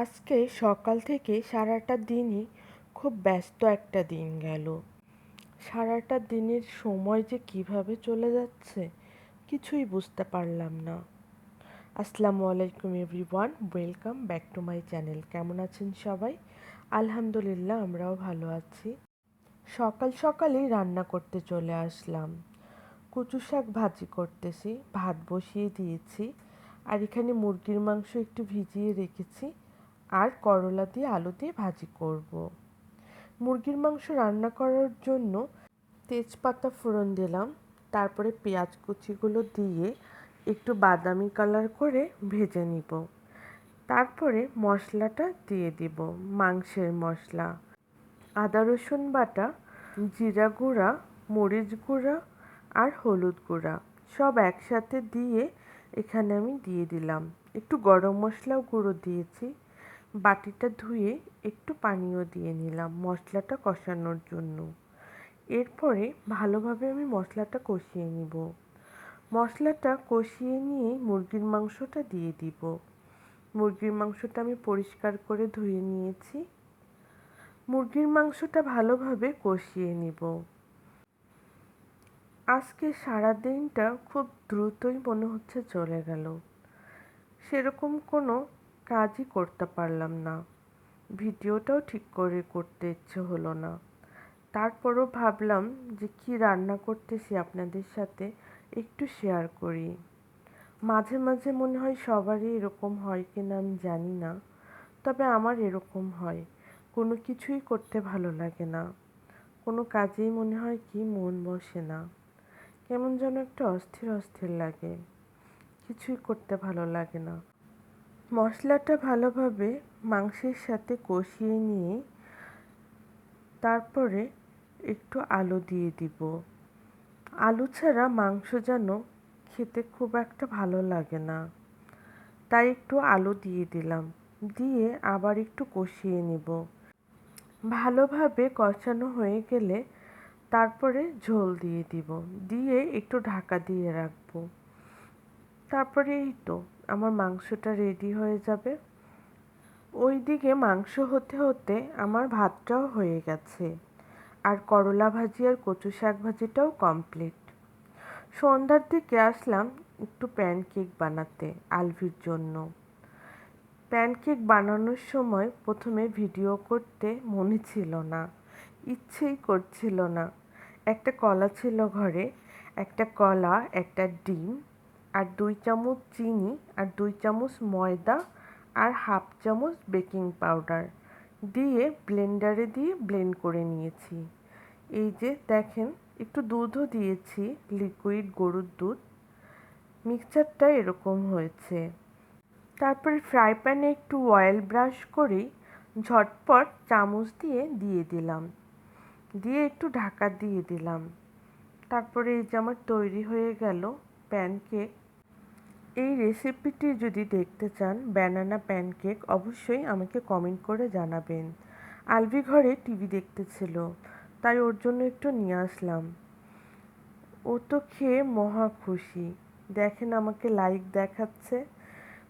আজকে সকাল থেকে সারাটা দিনই খুব ব্যস্ত একটা দিন গেল। সারাটা দিনের সময় যে কীভাবে চলে যাচ্ছে কিছুই বুঝতে পারলাম না। আসসালামু আলাইকুম everyone, welcome back to my channel. কেমন আছেন সবাই? আলহামদুলিল্লাহ, আমরাও ভালো আছি। সকাল সকালেই রান্না করতে চলে আসলাম। কচু শাক ভাজি করতেছি, ভাত বসিয়ে দিয়েছি, আর এখানে মুরগির মাংস একটু ভিজিয়ে রেখেছি। আর করলা দিয়ে আলু দিয়ে ভাজি করব। মুরগির মাংস রান্না করার জন্য তেজপাতা ফোড়ন দিলাম। তারপরে পেঁয়াজ কুচিগুলো দিয়ে একটু বাদামি কালার করে ভেজে নিব। তারপরে মশলাটা দিয়ে দিব, মাংসের মশলা। আদা, রসুন বাটা, জিরা গুঁড়া, মরিচ গুঁড়া আর হলুদ গুঁড়া সব একসাথে দিয়ে এখানে আমি দিয়ে দিলাম। একটু গরম মশলাও গুঁড়ো দিয়েছি। বাটিটা ধুয়ে একটু পানিও দিয়ে নিলাম মশলাটা কষানোর জন্য। এরপরে ভালোভাবে আমি মশলাটা কষিয়ে নিব। মশলাটা কষিয়ে নিয়ে মুরগির মাংসটা দিয়ে দিব। মুরগির মাংসটা আমি পরিষ্কার করে ধুয়ে নিয়েছি। মুরগির মাংসটা ভালোভাবে কষিয়ে নিব। আজকে সারা দিনটা খুব দ্রুতই মনে হচ্ছে চলে গেল। সেরকম কোনো কাজই করতে পারলাম না। ভিডিওটাও ঠিক করে করতে ইচ্ছে হলো না। তারপরও ভাবলাম যে কি রান্না করতেছি আপনাদের সাথে একটু শেয়ার করি। মাঝে মাঝে মনে হয় সবারই এরকম হয় কিনা আমি জানি না, তবে আমার এরকম হয়। কোনো কিছুই করতে ভালো লাগে না। কোনো কাজেই মনে হয় কি মন বসে না। কেমন যেন একটা অস্থির অস্থির লাগে। কিছুই করতে ভালো লাগে না। মশলাটা ভালোভাবে মাংসের সাথে কষিয়ে নিয়ে তারপরে একটু আলু দিয়ে দিব। আলু ছাড়া মাংস যেন খেতে খুব একটা ভালো লাগে না। তাই একটু আলু দিয়ে দিলাম। দিয়ে আবার একটু কষিয়ে নিব। ভালোভাবে কষানো হয়ে গেলে তারপরে ঝোল দিয়ে দিব। দিয়ে একটু ঢাকা দিয়ে রাখব। তারপরে এই তো। আমার মাংসটা রেডি হয়ে যাবে। ওই দিকে মাংস হতে হতে আমার ভাতটাও হয়ে গেছে। আর করলা ভাজি আর কচু শাক ভাজিটাও কমপ্লিট সন্ধ্যার দিকে আসলাম একটু প্যানকেক বানাতে আলভির জন্য। প্যানকেক বানানোর সময় প্রথমে ভিডিও করতে মনে ছিল না, ইচ্ছেই করছিল না। একটা কলা ছিল ঘরে, একটা কলা, একটা ডিম আর দুই চামচ চিনি, আর দুই চামচ ময়দা, আর হাফ চামচ বেকিং পাউডার দিয়ে ব্লেন্ডারে দিয়ে ব্লেন্ড করে নিয়েছি। এই যে দেখেন, একটু দুধও দিয়েছি, লিকুইড গরুর দুধ। মিক্সচারটা এরকম হয়েছে। তারপরে ফ্রাই প্যানে একটু অয়েল ব্রাশ করেই ঝটপট চামচ দিয়ে দিয়ে দিলাম। দিয়ে একটু ঢাকা দিয়ে দিলাম। তারপরে এই যে আমার তৈরি হয়ে গেল প্যানকেক। এই রেসিপিটি যদি দেখতে চান ব্যানানা প্যানকেক অবশ্যই আমাকে কমেন্ট করে জানাবেন। আলভি ঘরে টিভি দেখতেছিল তাই ওর জন্য একটু নিয়ে আসলাম। ও তো খেয়ে মহা খুশি। দেখেন আমাকে লাইক দেখাচ্ছে।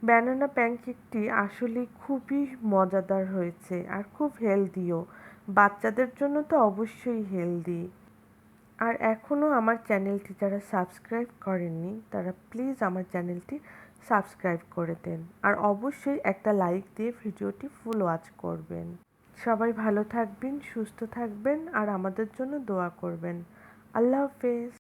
ব্যানানা প্যানকেকটি আসলে খুবই মজাদার হয়েছে আর খুব হেলদিও বাচ্চাদের জন্য তো অবশ্যই হেলদি আর এখনও আমার চ্যানেলটি যারা সাবস্ক্রাইব করেননি, তারা প্লিজ আমার চ্যানেলটি সাবস্ক্রাইব করে দেন। আর অবশ্যই একটা লাইক দিয়ে ভিডিওটি ফুল ওয়াচ করবেন। সবাই ভালো থাকবেন, সুস্থ থাকবেন, আর আমাদের জন্য দোয়া করবেন। আল্লাহ হাফেজ।